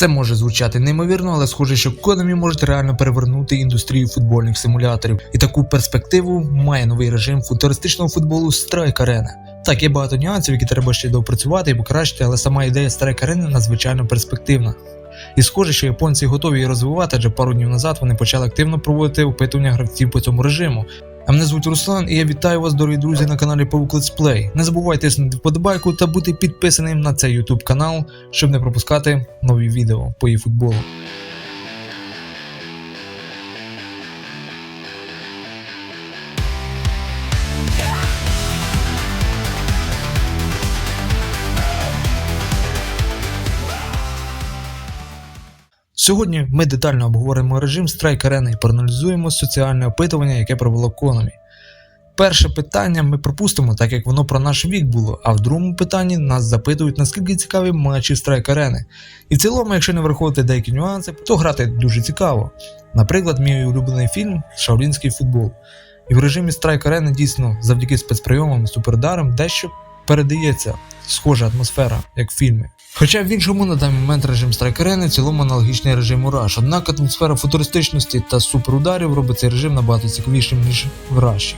Це може звучати неймовірно, але схоже, що Konami можуть реально перевернути індустрію футбольних симуляторів. І таку перспективу має новий режим футуристичного футболу Strike Arena. Так, є багато нюансів, які треба ще доопрацювати і покращити, але сама ідея Strike Arena надзвичайно перспективна. І схоже, що японці готові її розвивати, адже пару днів назад вони почали активно проводити опитування гравців по цьому режиму. А мене звуть Руслан, і я вітаю вас, дорогі друзі, на каналі Павук Летсплей. Не забувайте тиснути вподобайку та бути підписаним на цей YouTube канал, щоб не пропускати нові відео по eFootball. Сьогодні ми детально обговоримо режим Strike Arena і проаналізуємо соціальне опитування, яке провело Konami. Перше питання ми пропустимо, так як воно про наш вік було, а в другому питанні нас запитують, наскільки цікаві матчі Strike Arena. І в цілому, якщо не враховувати деякі нюанси, то грати дуже цікаво. Наприклад, мій улюблений фільм Шаолінський футбол. І в режимі Strike Arena дійсно завдяки спецприйомам і супердарам дещо передається схожа атмосфера, як в фільмі. Хоча в іншому на даний момент режим Arena в цілому аналогічний режиму Rush, однак атмосфера футуристичності та суперударів робить цей режим набагато цікавішим, ніж в Rush.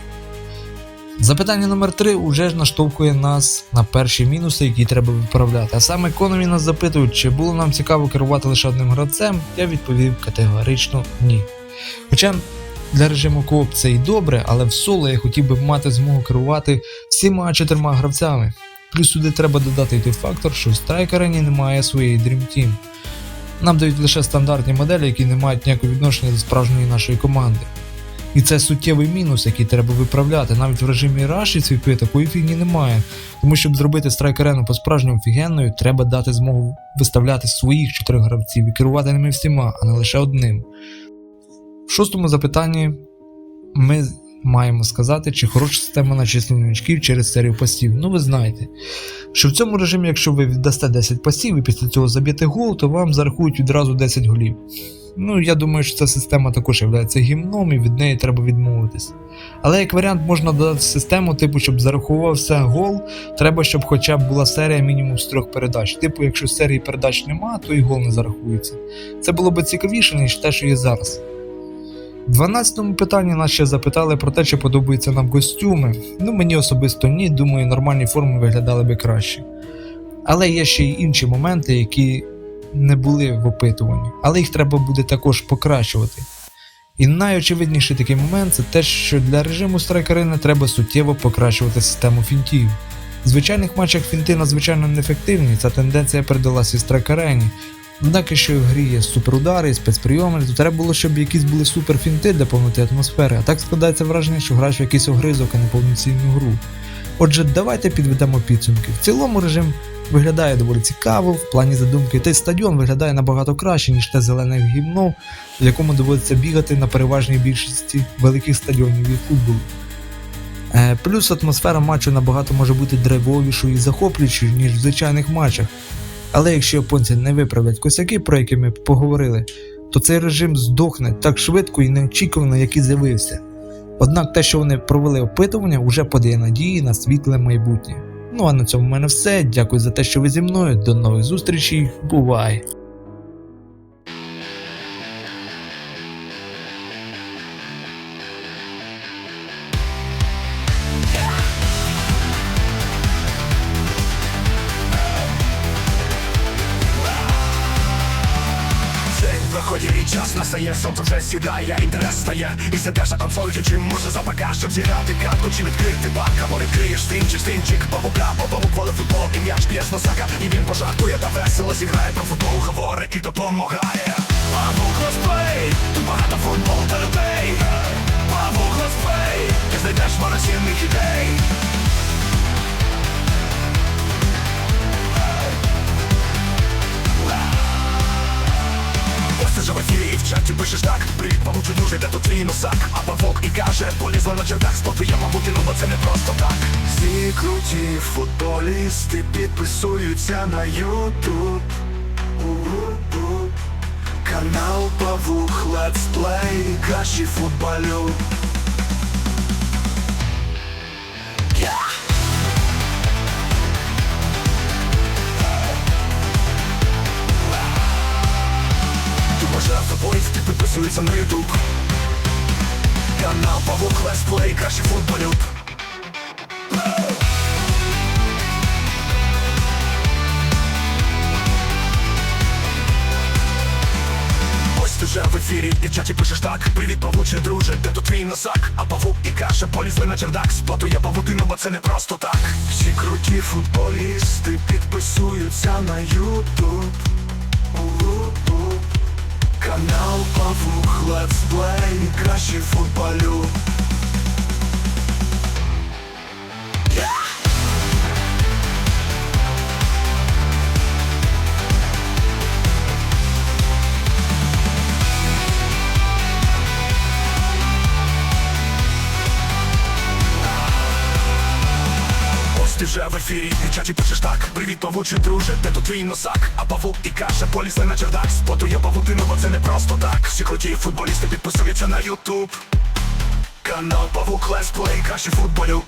Запитання номер 3 уже ж наштовхує нас на перші мінуси, які треба виправляти. А саме Konami нас запитують, чи було нам цікаво керувати лише одним гравцем, я відповів категорично ні. Хоча для режиму кооп це і добре, але в соло я хотів би мати змогу керувати всіма чотирма гравцями. Плюс сюди треба додати той фактор, що Strike Arena немає своєї Dream Team. Нам дають лише стандартні моделі, які не мають ніякого відношення до справжньої нашої команди. І це суттєвий мінус, який треба виправляти. Навіть в режимі Rush і цвіпи такої фігні немає. Тому щоб зробити Arena по-справжньому офігенною, треба дати змогу виставляти своїх чотирьох гравців і керувати ними всіма, а не лише одним. В шостому запитанні ми маємо сказати, чи хороша система начислення очків через серію пасів. Ну ви знаєте, що в цьому режимі, якщо ви віддасте 10 пасів і після цього заб'єте гол, то вам зарахують відразу 10 голів. Ну, я думаю, що ця система також є гімном і від неї треба відмовитись. Але як варіант можна додати систему, типу, щоб зарахувався гол, треба, щоб хоча б була серія мінімум з трьох передач. Типу, якщо серії передач нема, то і гол не зарахується. Це було б цікавіше, ніж те, що є зараз. В 12-му питанні нас ще запитали про те, чи подобаються нам костюми. Ну, мені особисто ні, думаю, нормальні форми виглядали би краще. Але є ще й інші моменти, які не були в опитуванні, але їх треба буде також покращувати. І найочевидніший такий момент це те, що для режиму Arena треба суттєво покращувати систему фінтів. В звичайних матчах фінти надзвичайно неефективні, ця тенденція передалася і Arena. Однак, якщо в грі є суперудари спецприйоми, то треба було, щоб якісь були суперфінти для повноти атмосфери, а так складається враження, що граєш в якийсь огризок, а не повноцінну гру. Отже, давайте підведемо підсумки. В цілому режим виглядає доволі цікаво в плані задумки, та й стадіон виглядає набагато краще, ніж те зелене гімно, в якому доводиться бігати на переважній більшості великих стадіонів і футболу. Е, Плюс атмосфера матчу набагато може бути драйвовішою і захоплюючою, ніж в звичайних матчах. Але якщо японці не виправлять косяки, про які ми поговорили, то цей режим здохне так швидко і неочікувано, як і з'явився. Однак те, що вони провели опитування, вже подає надії на світле майбутнє. Ну а на цьому в мене все. Дякую за те, що ви зі мною. До нових зустрічей. Бувай! Настає, сонце вже сідає, інтерес стає. І сидеш на консолі, чи може запака, щоб зіграти катку, чи відкрити банк Або криєш стінчик, стінчик, павука, по павук воле футбол І м'яч п'єш носака, і він пожартує та весело зіграє про футбол, говорить і допомагає. Павук летсплей, тут і пишеш так? Привіт, павучу дуже, де тут твій носак? А павок і каже, полізла на чердак Спотує, мабуть, ну бо це не просто так Всі круті футболісти підписуються на Ютуб. Канал Павук летсплей, Кращий футболю підписуються на Ютуб. Канал Павук Лесплей, краще футболюб. Ось вже в ефірі, і в чаті пишеш так. Привіт, павуче, друже, де тут твій носак? А павук і каша полізли на чердак. Сплатує павутину, бо це не просто так. Всі круті футболісти підписуються на Ютуб Летсплей, кращий футболю ти вже в ефірі, і в чаті пишеш так. Привіт, павучий друже, де тут твій носак? А павук і каша полізли на чердак Спотує павутину, бо це не просто так. Всі круті футболісти підписуються на Ютуб Канал Павук Лесплей, краще футболюб